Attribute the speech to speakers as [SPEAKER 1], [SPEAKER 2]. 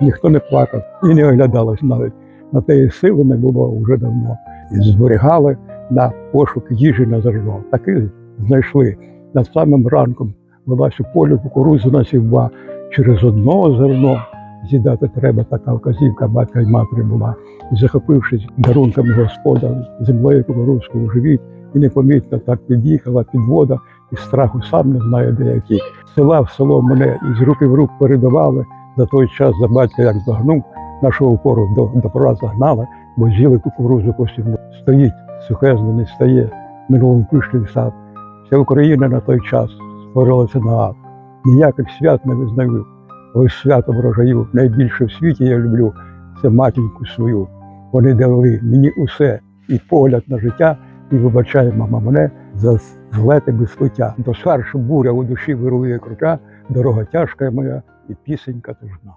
[SPEAKER 1] ніхто не плакав і не оглядалось навіть. На те сили не було вже давно. І зберігали на пошук їжі на зерно. Таки знайшли над самим ранком. Велась у полі кукурудзу на сівба. Через одно зерно з'їдати треба, така вказівка батька й матері була. Захопившись дарунками господа, землею кукурудзку в живіт, і непомітно так під'їхала підвода, і страху сам не знає деякий. З села в село мене із руки в рук передавали. За той час за батька як загнув, нашого опору до, пора загнали, бо з'їли кукурудзу посівну. Стоїть сухезний, не стає, минулий пишний сад. Вся Україна на той час створилася на ад. Ніяких свят не визнаю. Ось свято врожаю найбільше в світі я люблю це матінку свою. Вони дали мені усе і погляд на життя, і вибачає мама мене за злети без пиття. До шаршу буря у душі вирує крута, дорога тяжка моя і пісенька тужна.